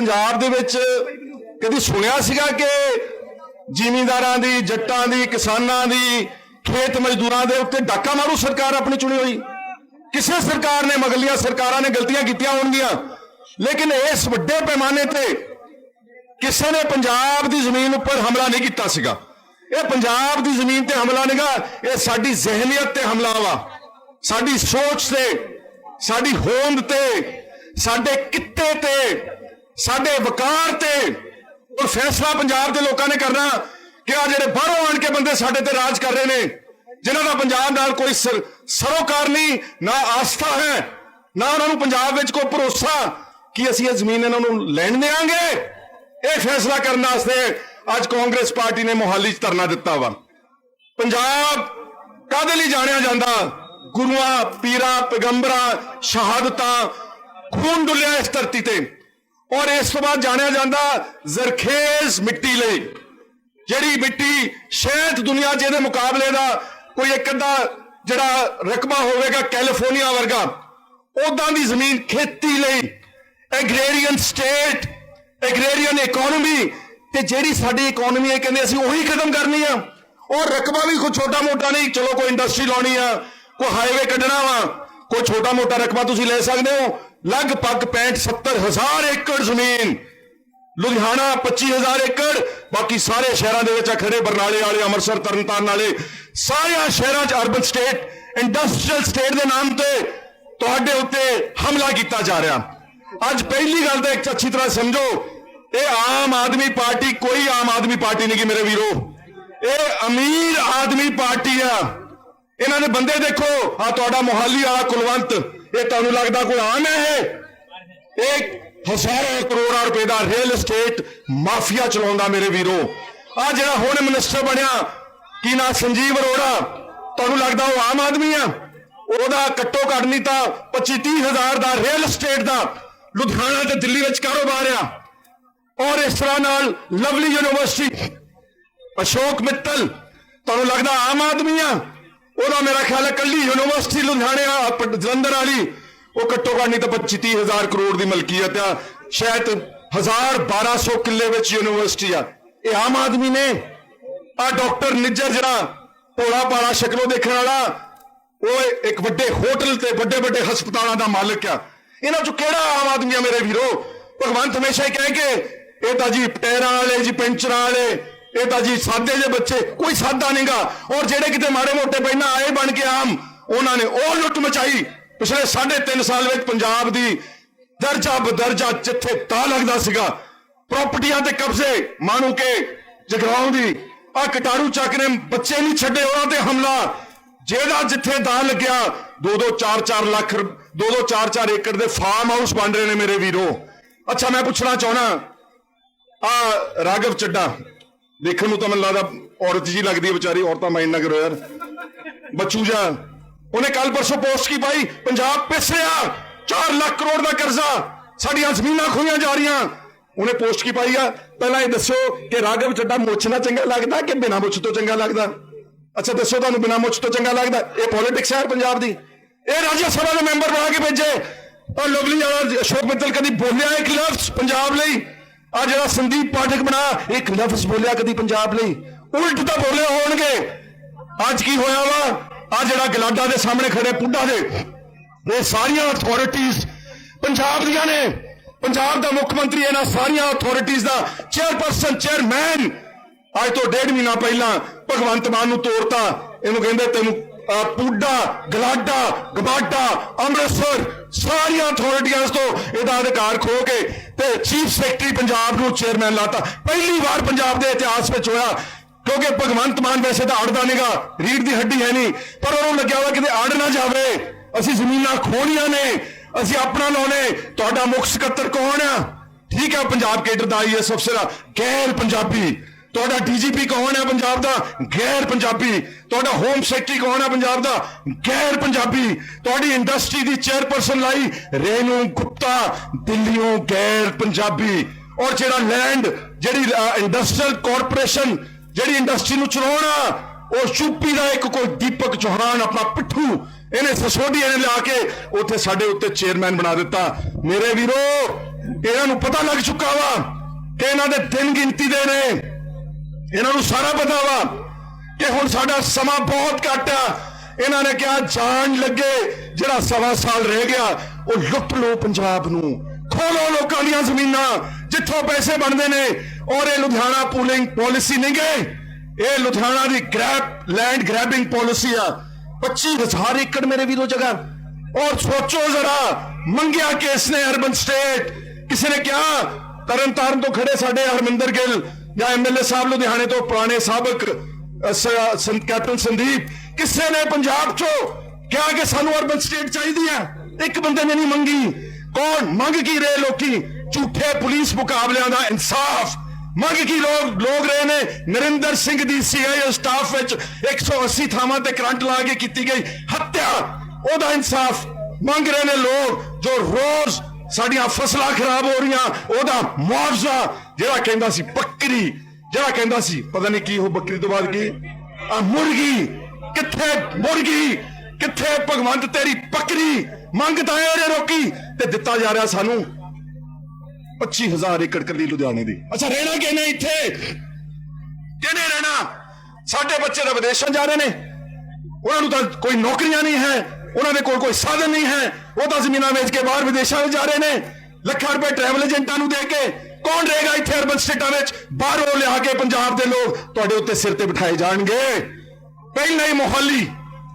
ਪੰਜਾਬ ਦੇ ਵਿੱਚ ਕਦੀ ਸੁਣਿਆ ਸੀਗਾ ਕਿ ਜ਼ਿਮੀਂਦਾਰਾਂ ਦੀ ਜੱਟਾਂ ਦੀ ਕਿਸਾਨਾਂ ਦੀ ਖੇਤ ਮਜ਼ਦੂਰਾਂ ਦੇ ਉੱਤੇ ਡਾਕਾ ਮਾਰੂ ਸਰਕਾਰ ਆਪਣੀ ਚੁਣੀ ਹੋਈ? ਕਿਸੇ ਸਰਕਾਰ ਨੇ ਮਗਲੀਆਂ ਸਰਕਾਰਾਂ ਨੇ ਗਲਤੀਆਂ ਕੀਤੀਆਂ ਹੋਣਗੀਆਂ। ਲੇਕਿਨ ਇਸ ਵੱਡੇ ਪੈਮਾਨੇ ਤੇ ਕਿਸੇ ਨੇ ਪੰਜਾਬ ਦੀ ਜ਼ਮੀਨ ਉੱਪਰ ਹਮਲਾ ਨਹੀਂ ਕੀਤਾ ਸੀਗਾ। ਇਹ ਪੰਜਾਬ ਦੀ ਜ਼ਮੀਨ ਤੇ ਹਮਲਾ ਨਹੀਂਗਾ ਇਹ ਸਾਡੀ ਜ਼ਿਹਨੀਅਤ ਤੇ ਹਮਲਾ ਵਾ। ਸਾਡੀ ਸੋਚ ਤੇ ਸਾਡੀ ਹੋਂਦ ਤੇ ਸਾਡੇ ਕਿੱਤੇ ਤੇ ਸਾਡੇ ਵਕਾਰ ਤੇ ਔਰ ਫੈਸਲਾ ਪੰਜਾਬ ਦੇ ਲੋਕਾਂ ਨੇ ਕਰਨਾ ਕਿ ਆ ਜਿਹੜੇ ਬਾਹਰੋਂ ਆਣ ਕੇ ਬੰਦੇ ਸਾਡੇ ਤੇ ਰਾਜ ਕਰ ਰਹੇ ਨੇ, ਜਿਨ੍ਹਾਂ ਦਾ ਪੰਜਾਬ ਨਾਲ ਕੋਈ ਸਰੋਕਾਰ ਨਹੀਂ, ਨਾ ਆਸਥਾ ਹੈ, ਨਾ ਉਹਨਾਂ ਨੂੰ ਪੰਜਾਬ ਵਿੱਚ ਕੋਈ ਭਰੋਸਾ ਕਿ ਅਸੀਂ ਇਹ ਜ਼ਮੀਨ ਇਹਨਾਂ ਨੂੰ ਲੈਣ ਦੇਵਾਂਗੇ। ਇਹ ਫੈਸਲਾ ਕਰਨ ਵਾਸਤੇ ਅੱਜ ਕਾਂਗਰਸ ਪਾਰਟੀ ਨੇ ਮੋਹਾਲੀ 'ਚ ਧਰਨਾ ਦਿੱਤਾ ਵਾ। ਪੰਜਾਬ ਕਾਦੇ ਲਈ ਜਾਣਿਆ ਜਾਂਦਾ? ਗੁਰੂਆਂ, ਪੀਰਾਂ, ਪੈਗੰਬਰਾਂ, ਸ਼ਹਾਦਤਾਂ ਖੂਨ ਡੁੱਲਿਆ ਇਸ ਧਰਤੀ ਤੇ। ਔਰ ਇਸ ਤੋਂ ਬਾਅਦ ਜਾਣਿਆ ਜਾਂਦਾ ਜ਼ਰਖੇਜ਼ ਮਿੱਟੀ ਲਈ, ਜਿਹੜੀ ਮਿੱਟੀ ਸ਼ਾਇਦ ਦੁਨੀਆ 'ਚ ਇਹਦੇ ਮੁਕਾਬਲੇ ਦਾ ਕੋਈ ਇੱਕ ਅੱਧਾ ਜਿਹੜਾ ਰਕਬਾ ਹੋਵੇਗਾ ਕੈਲੀਫੋਰਨੀਆ ਵਰਗਾ ਉਦਾਂ ਦੀ ਜ਼ਮੀਨ ਖੇਤੀ ਲਈ ਐਗਰੇਰੀਅਨ ਸਟੇਟ ਐਗਰੇਰੀਅਨ ਇਕਨੋਮੀ ਤੇ ਜਿਹੜੀ ਸਾਡੀ ਇਕਨੋਮੀ ਹੈ ਕਹਿੰਦੇ ਅਸੀਂ ਉਹੀ ਖਤਮ ਕਰਨੀ ਆ। ਉਹ ਰਕਬਾ ਵੀ ਕੋਈ ਛੋਟਾ ਮੋਟਾ ਨਹੀਂ, ਚਲੋ ਕੋਈ ਇੰਡਸਟਰੀ ਲਾਉਣੀ ਆ, ਕੋਈ ਹਾਈਵੇ ਕੱਢਣਾ ਵਾ, ਕੋਈ ਛੋਟਾ ਮੋਟਾ ਰਕਬਾ ਤੁਸੀਂ ਲੈ ਸਕਦੇ ਹੋ ਲਗਭਗ 65 70 ਹਜ਼ਾਰ ਏਕੜ ਜ਼ਮੀਨ। ਲੁਧਿਆਣਾ 25000 ਏਕੜ। ਬਾਕੀ ਸਾਰੇ ਸ਼ਹਿਰਾਂ ਦੇ ਵਿੱਚ ਆ ਖੜੇ ਬਰਨਾਲੇ ਵਾਲੇ, ਅੰਮ੍ਰਿਤਸਰ, ਤਰਨਤਾਰਨ ਵਾਲੇ। ਸਾਰਿਆਂ ਸ਼ਹਿਰਾਂ 'ਚ ਅਰਬਨ ਸਟੇਟ ਇੰਡਸਟਰੀਅਲ ਸਟੇਟ ਦੇ ਨਾਮ ਤੇ ਤੁਹਾਡੇ ਉੱਤੇ ਹਮਲਾ ਕੀਤਾ ਜਾ ਰਿਹਾ। ਅੱਜ ਪਹਿਲੀ ਗੱਲ ਤਾਂ ਇੱਕ ਅੱਛੀ ਤਰ੍ਹਾਂ ਸਮਝੋ, ਇਹ ਆਮ ਆਦਮੀ ਪਾਰਟੀ, ਕੋਈ ਆਮ ਆਦਮੀ ਪਾਰਟੀ ਨਹੀਂ ਕਿ ਮੇਰੇ ਵੀਰੋ। ਇਹ ਅਮੀਰ ਆਦਮੀ ਪਾਰਟੀ ਆ। ਇਹਨਾਂ ਦੇ ਬੰਦੇ ਦੇਖੋ ਆ ਤੁਹਾਡਾ ਮੋਹਾਲੀ ਵਾਲਾ ਕੁਲਵੰਤ। ਇਹ ਤੁਹਾਨੂੰ ਲੱਗਦਾ ਕੋਈ ਆਮ ਹੈ ਇਹ? ਇਹ ਹਜ਼ਾਰਾਂ ਕਰੋੜਾਂ ਰੁਪਏ ਦਾ ਰੀਅਲ ਏਸਟੇਟ ਮਾਫੀਆ ਚਲਾਉਂਦਾ ਮੇਰੇ ਵੀਰੋ। ਆ ਜਿਹੜਾ ਹੁਣ ਮਿਨਿਸਟਰ ਬਣਿਆ, ਕੀ ਨਾ? ਸੰਜੀਵ ਅਰੋੜਾ। ਤੁਹਾਨੂੰ ਲੱਗਦਾ ਉਹ ਆਮ ਆਦਮੀ ਆ? ਉਹਦਾ ਘੱਟੋ ਘੱਟ ਨਹੀਂ ਤਾਂ 25 30 ਹਜ਼ਾਰ ਦਾ ਰੀਅਲ ਏਸਟੇਟ ਦਾ ਲੁਧਿਆਣਾ ਤੇ ਦਿੱਲੀ ਵਿੱਚ ਕਾਰੋਬਾਰ ਆ। ਔਰ ਇਸ ਤਰ੍ਹਾਂ ਨਾਲ ਲਵਲੀ ਯੂਨੀਵਰਸਿਟੀ, ਅਸ਼ੋਕ ਮਿੱਤਲ, ਤੁਹਾਨੂੰ ਲੱਗਦਾ ਆਮ ਆਦਮੀ ਆ? ਉਹਦਾ ਮੇਰਾ ਖਿਆਲ ਹੈ ਕੱਲੀ ਯੂਨੀਵਰਸਿਟੀ ਲੁਧਿਆਣੇ ਆ ਜਲੰਧਰ ਵਾਲੀ। ਉਹ ਘੱਟੋ ਘੱਟ ਨਹੀਂ ਤਾਂ 25 ਕਰੋੜ ਦੀ ਮਲਕੀਅਤ ਆ। ਸ਼ਾਇਦ 1200 ਕਿੱਲੇ ਵਿੱਚ ਯੂਨੀਵਰਸਿਟੀ ਆ। ਇਹ ਆਮ ਆਦਮੀ ਨੇ। ਆ ਡਾਕਟਰ ਨਿੱਜਰ ਜਿਹੜਾ ਭੋਲਾ ਭਾਲਾ ਸ਼ਕਲੋਂ ਦੇਖਣ ਵਾਲਾ, ਉਹ ਇੱਕ ਵੱਡੇ ਹੋਟਲ ਤੇ ਵੱਡੇ ਵੱਡੇ ਹਸਪਤਾਲਾਂ ਦਾ ਮਾਲਕ ਆ। ਇਹਨਾਂ ਚੋਂ ਕਿਹੜਾ ਆਮ ਆਦਮੀ ਆ ਮੇਰੇ ਵੀਰੋ? ਭਗਵੰਤ ਹਮੇਸ਼ਾ ਹੀ ਕਹੇ ਕਿ ਇਹ ਤਾਂ ਜੀ ਟਾਇਰਾਂ ਵਾਲੇ, ਜੀ ਪੈਂਚਰਾਂ ਵਾਲੇ ਇਹ ਤਾਂ ਜੀ ਸਾਦੇ ਜੇ ਬੱਚੇ, ਕੋਈ ਸਾਦਾ ਨਹੀਂਗਾ। ਔਰ ਜਿਹੜੇ ਕਿਤੇ ਮਾੜੇ ਮੋਟੇ ਪਹਿਲਾਂ ਆਏ ਬਣ ਕੇ ਆਮ, ਉਹਨਾਂ ਨੇ ਉਹ ਲੁੱਟ ਮਚਾਈ। ਪਿਛਲੇ 3.5 ਸਾਲ ਵਿੱਚ ਪੰਜਾਬ ਦੀ ਦਰਜਾ ਬਦਰਜਾ ਜਿੱਥੇ ਤਾ ਲੱਗਦਾ ਸੀਗਾ ਪ੍ਰਾਪਰਟੀਆਂ ਤੇ ਕਬਜ਼ੇ ਮਾਣੂ ਕੇ ਜਗਰਾਉਂ ਦੀ ਆ ਕਟਾਰੂ ਚੱਕ ਨੇ, ਬੱਚੇ ਨਹੀਂ ਛੱਡੇ, ਉਹਨਾਂ ਤੇ ਹਮਲਾ। ਜਿਹੜਾ ਜਿੱਥੇ ਦਾ ਲੱਗਿਆ 2-2 4-4 ਲੱਖ 2-2 4-4 ਏਕੜ ਦੇ ਫਾਰਮ ਹਾਊਸ ਬਣ ਰਹੇ ਨੇ ਮੇਰੇ ਵੀਰੋ। ਅੱਛਾ, ਮੈਂ ਪੁੱਛਣਾ ਚਾਹਣਾ ਆ ਰਾਗਵ ਚੱਡਾ ਦੇਖਣ ਨੂੰ ਤਾਂ ਮੈਨੂੰ ਲੱਗਦਾ ਔਰਤ ਜੀ ਲੱਗਦੀ ਹੈ ਵਿਚਾਰੀ, ਔਰਤਾਂ ਮਾਈਂਡ ਨਾ ਕਰੋ ਯਾਰ। ਬੱਚੂ ਜਾ, ਉਹਨੇ ਕੱਲ ਪਰਸੋਂ ਪੋਸਟ ਕੀ ਪਾਈ? ਪੰਜਾਬ ਪਿਸ ਰਿਹਾ 4 ਲੱਖ ਕਰੋੜ ਦਾ ਕਰਜ਼ਾ। ਸਾਡੀਆਂ ਜ਼ਮੀਨਾਂ ਖੋਈਆਂ ਜਾ ਰਹੀਆਂ। ਉਹਨੇ ਪੋਸਟ ਕੀ ਪਾਈ ਆ? ਪਹਿਲਾਂ ਇਹ ਦੱਸੋ ਕਿ ਰਾਗਵ ਚੱਡਾ ਮੁੱਛ ਨਾਲ ਚੰਗਾ ਲੱਗਦਾ ਕਿ ਬਿਨਾਂ ਮੁੱਛ ਤੋਂ ਚੰਗਾ ਲੱਗਦਾ? ਅੱਛਾ, ਦੱਸੋ ਤੁਹਾਨੂੰ ਬਿਨਾਂ ਮੁੱਛ ਤੋਂ ਚੰਗਾ ਲੱਗਦਾ? ਇਹ ਪੋਲਿਟਿਕਸ ਹੈ ਪੰਜਾਬ ਦੀ। ਇਹ ਰਾਜ ਸਭਾ ਦੇ ਮੈਂਬਰ ਬਣਾ ਕੇ ਭੇਜੇ। ਔਰ ਲਵਲੀ ਵਾਲਾ ਅਸ਼ੋਕ ਮਿੱਤਲ ਕਦੀ ਬੋਲਿਆ ਇੱਕ ਲਫ਼ਜ਼ ਪੰਜਾਬ ਲਈ? ਆ ਜਿਹੜਾ ਸੰਦੀਪ ਪਾਠਕ ਬਣਾ ਇੱਕ ਲਫ਼ਜ਼ ਬੋਲਿਆ ਕਦੀ ਪੰਜਾਬ ਲਈ? ਉਲਟ ਤਾਂ ਬੋਲੇ ਹੋਣਗੇ। ਅੱਜ ਕੀ ਹੋਇਆ ਵਾ? ਆ ਜਿਹੜਾ ਗਲਾਡਾ ਦੇ ਸਾਹਮਣੇ ਖੜੇ ਪੁੱਡਾ ਦੇ, ਇਹ ਸਾਰੀਆਂ ਅਥਾਰਟੀਆਂ ਪੰਜਾਬ ਦੀਆਂ ਨੇ। ਪੰਜਾਬ ਦਾ ਮੁੱਖ ਮੰਤਰੀ ਇਹਨਾਂ ਸਾਰੀਆਂ ਅਥਾਰਟੀਆਂ ਦਾ ਚੇਅਰਪਰਸਨ ਚੇਅਰਮੈਨ ਅੱਜ ਤੋਂ ਡੇਢ ਮਹੀਨਾ ਪਹਿਲਾਂ ਭਗਵੰਤ ਮਾਨ ਨੂੰ ਤੋੜਤਾ ਇਹਨੂੰ ਕਹਿੰਦੇ ਤੈਨੂੰ ਪੁੱਡਾ, ਗਲਾਡਾ ਗਬਾਡਾ ਅੰਮ੍ਰਿਤਸਰ, ਸਾਰੀਆਂ ਅਥਾਰਟੀਆਂ ਤੋਂ ਇਹਦਾ ਅਧਿਕਾਰ ਖੋ ਕੇ ਤੇ ਚੀਫ ਸੈਕਟਰੀ ਪੰਜਾਬ ਨੂੰ ਚੇਅਰਮੈਨ ਲਾਤਾ। ਪਹਿਲੀ ਵਾਰ ਪੰਜਾਬ ਦੇ ਇਤਿਹਾਸ ਵਿੱਚ ਹੋਇਆ, ਕਿਉਂਕਿ ਭਗਵੰਤ ਮਾਨ ਵੈਸੇ ਤਾਂ ਅੜਦਾ ਨਹੀਂਗਾ ਰੀੜ ਦੀ ਹੱਡੀ ਹੈ ਨਹੀਂ, ਪਰ ਉਹਨੂੰ ਲੱਗਿਆ ਹੋਇਆ ਕਿਤੇ ਅੜ ਨਾ ਜਾਵੇ। ਅਸੀਂ ਜ਼ਮੀਨਾਂ ਖੋਣੀਆਂ ਨੇ, ਅਸੀਂ ਆਪਣਾ ਲਾਉਣੇ ਤੁਹਾਡਾ ਮੁੱਖ ਸਕੱਤਰ ਕੌਣ ਆ? ਠੀਕ ਹੈ, ਪੰਜਾਬ ਕੇਡਰ ਦਾ ਆਈਐਸ ਅਫਸਰ ਆ, ਗੈਰ ਪੰਜਾਬੀ ਤੁਹਾਡਾ ਡੀਜੀਪੀ ਕੌਣ ਹੈ ਪੰਜਾਬ ਦਾ? ਗੈਰ ਪੰਜਾਬੀ। ਤੁਹਾਡਾ ਹੋਮ ਸੈਕਟਰੀ ਕੌਣ ਹੈ ਪੰਜਾਬ ਦਾ? ਗੈਰ ਪੰਜਾਬੀ। ਤੁਹਾਡੀ ਇੰਡਸਟਰੀ ਦੀ ਚੇਅਰਪਰਸਨ ਲਾਈ ਰੇਨੂ ਗੁਪਤਾ, ਦਿੱਲੀੋਂ ਗੈਰ ਪੰਜਾਬੀ। ਔਰ ਜਿਹੜਾ ਲੈਂਡ, ਜਿਹੜੀ ਇੰਡਸਟਰੀਅਲ ਕਾਰਪੋਰੇਸ਼ਨ, ਜਿਹੜੀ ਇੰਡਸਟਰੀ ਨੂੰ ਚਲਾਉਣਾ, ਉਹ ਚੁੱਪੀ ਦਾ ਇੱਕ ਕੋਈ ਦੀਪਕ ਚੌਹਾਨ, ਆਪਣਾ ਪਿੱਠੂ, ਇਹਨੇ ਸਸੋਡੀ ਨੇ ਲਿਆ ਕੇ ਉੱਥੇ ਸਾਡੇ ਉੱਤੇ ਚੇਅਰਮੈਨ ਬਣਾ ਦਿੱਤਾ। ਮੇਰੇ ਵੀਰੋ, ਇਹਨਾਂ ਨੂੰ ਪਤਾ ਲੱਗ ਚੁੱਕਾ ਵਾ ਕਿ ਇਹਨਾਂ ਦੇ ਦਿਨ ਗਿਣਤੀ ਦੇ ਨੇ। ਇਹਨਾਂ ਨੂੰ ਸਾਰਾ ਪਤਾ ਵਾ ਕਿ ਹੁਣ ਸਾਡਾ ਸਮਾਂ ਬਹੁਤ ਘੱਟ ਆ। ਇਹਨਾਂ ਨੇ ਕਿਹਾ, ਜਾਣ ਲੱਗੇ ਜਿਹੜਾ ਸਵਾ ਸਾਲ ਰਹਿ ਗਿਆ, ਉਹ ਲੁੱਟ ਲੋ ਪੰਜਾਬ ਨੂੰ। ਖੋਲੋ ਲੋਕਾਂ ਦੀਆਂ ਜ਼ਮੀਨਾਂ, ਜਿੱਥੋਂ ਪੈਸੇ ਬਣਦੇ ਨੇ। ਔਰ ਇਹ ਲੁਧਿਆਣਾ ਪੂਲਿੰਗ ਪਾਲਿਸੀ ਨਹੀਂ ਗਏ। ਇਹ ਲੁਧਿਆਣਾ ਦੀ ਗ੍ਰੈਬ ਲੈਂਡ ਗ੍ਰੈਬਿੰਗ ਪਾਲਿਸੀ ਆ। 25000 ਏਕੜ ਮੇਰੇ ਵੀਰੋ ਜਗ੍ਹਾ। ਔਰ ਸੋਚੋ ਜ਼ਰਾ, ਮੰਗਿਆ ਕਿਸ ਨੇ ਅਰਬਨ ਸਟੇਟ? ਕਿਸੇ ਨੇ ਕਿਹਾ ਤਰਨ ਤਾਰਨ ਤੋਂ ਖੜੇ ਸਾਡੇ ਹਰਮਿੰਦਰ ਗਿੱਲ ਜਾਂ ਐਮਐਲਏ ਸਾਹਿਬ ਲੁਧਿਆਣੇ ਤੋਂ ਪੁਰਾਣੇ ਸਾਬਕ ਕੈਪਟਨ ਸੰਦੀਪ, ਕਿਸੇ ਨੇ ਪੰਜਾਬ ਚੋਂ ਕਿਹਾ ਕਿ ਸਾਨੂੰ ਅਰਬਨ ਸਟੇਟ ਚਾਹੀਦੀ ਹੈ? ਇੱਕ ਬੰਦੇ ਨੇ ਨਹੀਂ ਮੰਗੀ। ਕੌਣ? ਮੰਗ ਕੀ ਰਹੇ ਲੋਕੀ? ਝੂਠੇ ਪੁਲਿਸ ਮੁਕਾਬਲਿਆਂ ਦਾ ਇਨਸਾਫ। ਮੰਗ ਕੀ ਲੋਕ ਲੋਕ ਰਹੇ ਨੇ? ਨਰਿੰਦਰ ਸਿੰਘ ਦੀ ਸੀਆਈਏ ਸਟਾਫ ਵਿੱਚ 180 ਥਾਵਾਂ ਤੇ ਕਰੰਟ ਲਾ ਕੇ ਕੀਤੀ ਗਈ ਹੱਤਿਆ। ਉਹਦਾ ਇਨਸਾਫ। ਮੰਗ ਰਹੇ ਨੇ ਲੋਕ ਜੋ ਰੋਜ਼ ਸਾਡੀਆਂ ਫਸਲਾਂ ਖਰਾਬ ਹੋ ਰਹੀਆਂ, ਉਹਦਾ ਮੁਆਵਜ਼ਾ ਜਿਹੜਾ ਕਹਿੰਦਾ ਸੀ ਬੱਕਰੀ, ਜਿਹੜਾ ਕਹਿੰਦਾ ਸੀ, ਪਤਾ ਨਹੀਂ ਕੀ ਉਹ ਬੱਕਰੀ ਤੋਂ ਬਾਅਦ ਕੀ? ਆ ਮੁਰਗੀ, ਕਿੱਥੇ ਮੁਰਗੀ? ਕਿੱਥੇ ਭਗਵੰਤ ਤੇਰੀ ਬੱਕਰੀ? ਮੰਗ ਤਾਂ ਇਹਨੇ ਰੋਕੀ ਤੇ ਦਿੱਤਾ ਜਾ ਰਿਹਾ ਸਾਨੂੰ 25000 ਏਕੜ ਕੱਲੀ ਲੁਧਿਆਣੇ ਦੀ। ਅੱਛਾ, ਰਹਿਣਾ ਕਿਹਨੇ ਇੱਥੇ? ਕਿਹਨੇ ਰਹਿਣਾ? ਸਾਡੇ ਬੱਚੇ ਤਾਂ ਵਿਦੇਸ਼ਾਂ ਜਾ ਰਹੇ ਨੇ। ਉਹਨਾਂ ਨੂੰ ਤਾਂ ਕੋਈ ਨੌਕਰੀਆਂ ਨਹੀਂ ਹੈ, ਉਹਨਾਂ ਦੇ ਕੋਲ ਕੋਈ ਸਾਧਨ ਨਹੀਂ ਹੈ। ਉਹ ਤਾਂ ਜ਼ਮੀਨਾਂ ਵੇਚ ਕੇ ਬਾਹਰ ਵਿਦੇਸ਼ਾਂ ਵਿੱਚ ਜਾ ਰਹੇ ਨੇ। ਲੱਖਾਂ ਰੁਪਏ ਟਰੈਵਲ ਏਜੰਟਾਂ ਨੂੰ ਦੇ ਕੇ ਕੌਣ ਰਹੇਗਾ ਇੱਥੇ ਅਰਬਨ ਸਟੇਟਾਂ ਵਿੱਚ? ਬਾਹਰੋਂ ਲਿਆ ਕੇ ਪੰਜਾਬ ਦੇ ਲੋਕ ਤੁਹਾਡੇ ਉੱਤੇ ਸਿਰ ਤੇ ਬਿਠਾਏ ਜਾਣਗੇ। ਪਹਿਲਾਂ ਹੀ ਮੋਹਾਲੀ।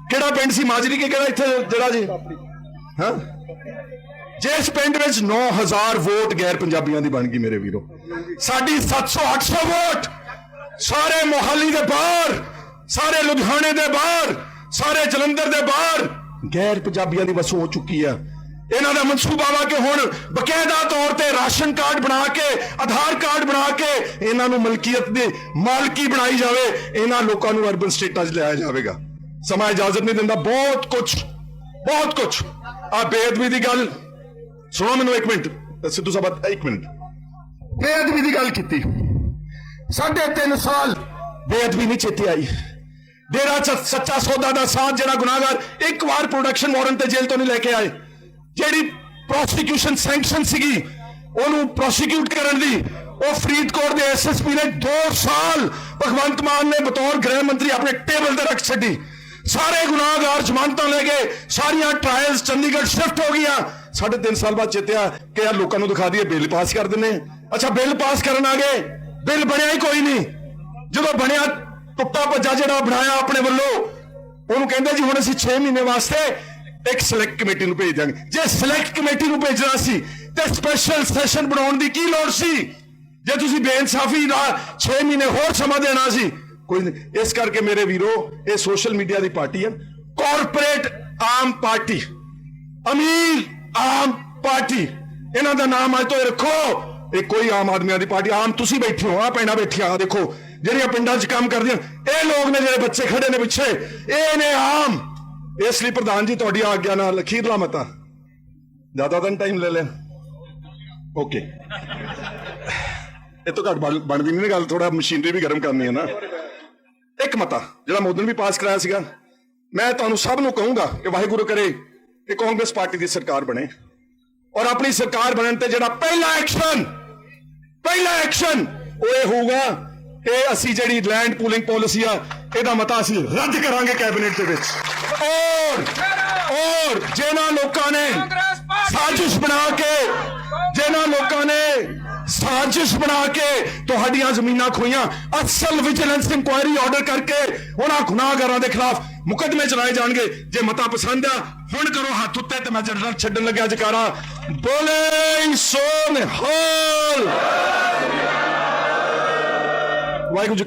ਕਿਹੜਾ ਪਿੰਡ ਸੀ? ਮਾਜਰੀ ਕੇ ਕਿਹੜਾ ਇੱਥੇ ਜਿਹੜਾ ਜੀ? ਹਾਂ? ਜਿਸ ਪਿੰਡ ਵਿੱਚ 9000 ਵੋਟ ਗੈਰ ਪੰਜਾਬੀਆਂ ਦੀ ਬਣ ਗਈ ਮੇਰੇ ਵੀਰੋ। ਸਾਡੀ 700 800 ਵੋਟ ਸਾਰੇ ਮੋਹਾਲੀ ਦੇ ਬਾਹਰ, ਸਾਰੇ ਲੁਧਿਆਣੇ ਦੇ ਬਾਹਰ, ਸਾਰੇ ਜਲੰਧਰ ਦੇ ਬਾਹਰ ਗੈਰ ਪੰਜਾਬੀਆਂ ਦੀ ਵਸੋਂ ਹੋ ਚੁੱਕੀ ਹੈ ਇਹਨਾਂ ਦਾ ਮਨਸੂਬਾ ਵਾ ਕਿ ਹੁਣ ਬਕਾਇਦਾ ਤੌਰ ਤੇ ਰਾਸ਼ਨ ਕਾਰਡ ਬਣਾ ਕੇ, ਆਧਾਰ ਕਾਰਡ ਬਣਾ ਕੇ ਇਹਨਾਂ ਨੂੰ ਮਲਕੀਅਤ ਦੀ ਮਾਲਕੀ ਬਣਾਈ ਜਾਵੇ, ਇਹਨਾਂ ਲੋਕਾਂ ਨੂੰ ਅਰਬਨ ਸਟੇਟਾਂ 'ਚ ਲਿਆਇਆ ਜਾਵੇਗਾ। ਸਮਾਂ ਇਜਾਜ਼ਤ ਨਹੀਂ ਦਿੰਦਾ, ਬਹੁਤ ਕੁਝ ਬਹੁਤ ਕੁਝ ਆ ਬੇਅਦਬੀ ਦੀ ਗੱਲ, ਸੁਣੋ ਮੈਨੂੰ ਇੱਕ ਮਿੰਟ ਸਿੱਧੂ ਸਾਹਿਬ ਇੱਕ ਮਿੰਟ। ਬੇਅਦਬੀ ਦੀ ਗੱਲ ਕੀਤੀ। ਸਾਢੇ ਤਿੰਨ ਸਾਲ ਬੇਅਦਬੀ ਨਹੀਂ ਚੇਤੇ ਆਈ। ਡੇਰਾ ਸੱਚਾ ਸੌਦਾ ਦਾ ਸਾਥ ਜਿਹੜਾ ਗੁਨਾਹਗਾਰ ਇੱਕ ਵਾਰ ਪ੍ਰੋਡਕਸ਼ਨ ਵਾਰੰਟ ਤੇ ਜੇਲ੍ਹ ਤੋਂ ਨਹੀਂ ਲੈ ਕੇ ਆਏ। ਜਿਹੜੀ ਪ੍ਰੋਸੀਕਿਊਸ਼ਨ ਸੈਂਕਸ਼ਨ ਸੀਗੀ, ਉਹਨੂੰ ਪ੍ਰੋਸੀਕਿਊਟ ਕਰਨ ਦੀ, ਉਹ ਫਰੀਦਕੋਟ ਦੇ ਐਸਐਸਪੀ ਨੇ 2 ਸਾਲ ਭਗਵੰਤ ਮਾਨ ਨੇ ਬਤੌਰ ਗ੍ਰਹਿ ਮੰਤਰੀ ਆਪਣੇ ਟੇਬਲ ਤੇ ਰੱਖ ਛੱਡੀ। ਸਾਰੇ ਗੁਨਾਹਗਾਰ ਜ਼ਮਾਨਤਾਂ ਲੈ ਗਏ ਸਾਰੀਆਂ ਟ੍ਰਾਇਲਸ ਚੰਡੀਗੜ੍ਹ ਸ਼ਿਫਟ ਹੋ ਗਈਆਂ। ਸਾਢੇ ਤਿੰਨ ਸਾਲ ਬਾਅਦ ਚੇਤਿਆ ਕਿ ਯਾਰ ਲੋਕਾਂ ਨੂੰ ਦਿਖਾ ਦਈਏ, ਬਿੱਲ ਪਾਸ ਕਰ ਦਿੰਨੇ ਅੱਛਾ, ਬਿੱਲ ਪਾਸ ਕਰਨ ਆ ਗਏ। ਬਿੱਲ ਬਣਿਆ ਹੀ ਕੋਈ ਨਹੀਂ। ਜਦੋਂ ਬਣਿਆ, ਟੁੱਟਾ ਭੱਜਾ ਜਿਹੜਾ ਬਣਾਇਆ ਆਪਣੇ ਵੱਲੋਂ, ਉਹਨੂੰ ਕਹਿੰਦੇ ਜੀ ਹੁਣ ਅਸੀਂ 6 ਮਹੀਨੇ ਵਾਸਤੇ ਇੱਕ ਸਿਲੈਕਟ ਕਮੇਟੀ ਨੂੰ ਭੇਜ ਦਿਆਂਗੇ ਜੇ ਸਿਲੈਕਟ ਕਮੇਟੀ ਨੂੰ ਭੇਜਣਾ ਸੀ, ਤੇ ਸਪੈਸ਼ਲ ਸੈਸ਼ਨ ਬਣਾਉਣ ਦੀ ਕੀ ਲੋੜ ਸੀ? ਜੇ ਤੁਸੀਂ ਬੇਇਨਸਾਫੀ ਨਾਲ 6 ਮਹੀਨੇ ਹੋਰ ਸਮਾਂ ਦੇਣਾ ਸੀ, ਕੋਈ ਨਹੀਂ, ਇਸ ਕਰਕੇ ਮੇਰੇ ਵੀਰੋ, ਇਹ ਸੋਸ਼ਲ ਮੀਡੀਆ ਦੀ ਪਾਰਟੀ ਹੈ। ਕਾਰਪੋਰੇਟ ਆਮ ਪਾਰਟੀ, ਅਮੀਰ ਆਮ ਪਾਰਟੀ, ਇਹਨਾਂ ਦਾ ਨਾਮ ਅੱਜ ਤੋਂ ਇਹ ਰੱਖੋ। ਇਹ ਕੋਈ ਆਮ ਆਦਮੀਆਂ ਦੀ ਪਾਰਟੀ, ਆਮ ਤੁਸੀਂ ਬੈਠੇ ਹੋ ਆ ਪੈਣਾ ਬੈਠੀਆਂ ਆ ਦੇਖੋ, ਜਿਹੜੀਆਂ ਪਿੰਡਾਂ 'ਚ ਕੰਮ ਕਰਦੀਆਂ, ਇਹ ਲੋਕ ਨੇ ਜਿਹੜੇ ਬੱਚੇ ਖੜੇ ਨੇ ਪਿੱਛੇ, ਇਹ ਨੇ ਆਮ ਇਸ ਲਈ ਪ੍ਰਧਾਨ ਜੀ, ਤੁਹਾਡੀ ਆਗਿਆ ਨਾਲ ਅਖੀਰਲਾ ਮਤਾ ਜ਼ਿਆਦਾ ਤਾਂ ਟਾਈਮ ਲੈ ਲੈ ਓਕੇ ਇਹ ਤੋਂ ਘੱਟ ਬਣਦੀ ਨਹੀਂ ਗੱਲ ਥੋੜਾ ਮਸ਼ੀਨਰੀ ਵੀ ਗਰਮ ਕਰਨੀ ਹੈ ਨਾ। ਇੱਕ ਮਤਾ ਜਿਹੜਾ ਮੋਦੀ ਵੀ ਪਾਸ ਕਰਾਇਆ ਸੀਗਾ। ਮੈਂ ਤੁਹਾਨੂੰ ਸਭ ਨੂੰ ਕਹੂੰਗਾ ਕਿ ਵਾਹਿਗੁਰੂ ਕਰੇ ਕਿ ਕਾਂਗਰਸ ਪਾਰਟੀ ਦੀ ਸਰਕਾਰ ਬਣੇ। ਔਰ ਆਪਣੀ ਸਰਕਾਰ ਬਣਨ ਤੇ ਜਿਹੜਾ ਪਹਿਲਾ ਐਕਸ਼ਨ ਪਹਿਲਾ ਐਕਸ਼ਨ ਉਹ ਇਹ ਹੋਊਗਾ ਕਿ ਅਸੀਂ ਜਿਹੜੀ ਲੈਂਡ ਪੂਲਿੰਗ ਪਾਲਿਸੀ ਆ, ਇਹਦਾ ਮਤਾ ਅਸੀਂ ਰੱਦ ਕਰਾਂਗੇ ਕੈਬਨਿਟ ਦੇ ਵਿੱਚ। ਔਰ ਔਰ ਜਿਹਨਾਂ ਲੋਕਾਂ ਨੇ ਸਾਜ਼ਿਸ਼ ਬਣਾ ਕੇ ਜਿਹਨਾਂ ਲੋਕਾਂ ਨੇ ਸਾਜ਼ਿਸ਼ ਬਣਾ ਕੇ ਤੁਹਾਡੀਆਂ ਜ਼ਮੀਨਾਂ ਖੋਈਆਂ ਅਸਲ ਵਿਜੀਲੈਂਸ ਇਨਕੁਆਇਰੀ ਆਰਡਰ ਕਰਕੇ ਉਹਨਾਂ ਗੁਨਾਹਗਾਰਾਂ ਦੇ ਖਿਲਾਫ ਮੁਕੱਦਮੇ ਚਲਾਏ ਜਾਣਗੇ। ਜੇ ਮਤਾ ਪਸੰਦ ਆ ਹੁਣ ਕਰੋ ਹੱਥ ਉੱਤੇ ਤੇ ਮੈਂ ਜਨਰਲ ਛੱਡਣ ਲੱਗਿਆ ਜਕਾਰਾ। ਬੋਲੇ ਸੋ ਨਿਹਾਲ ਵਾਹਿਗੁਰੂ ਜੀ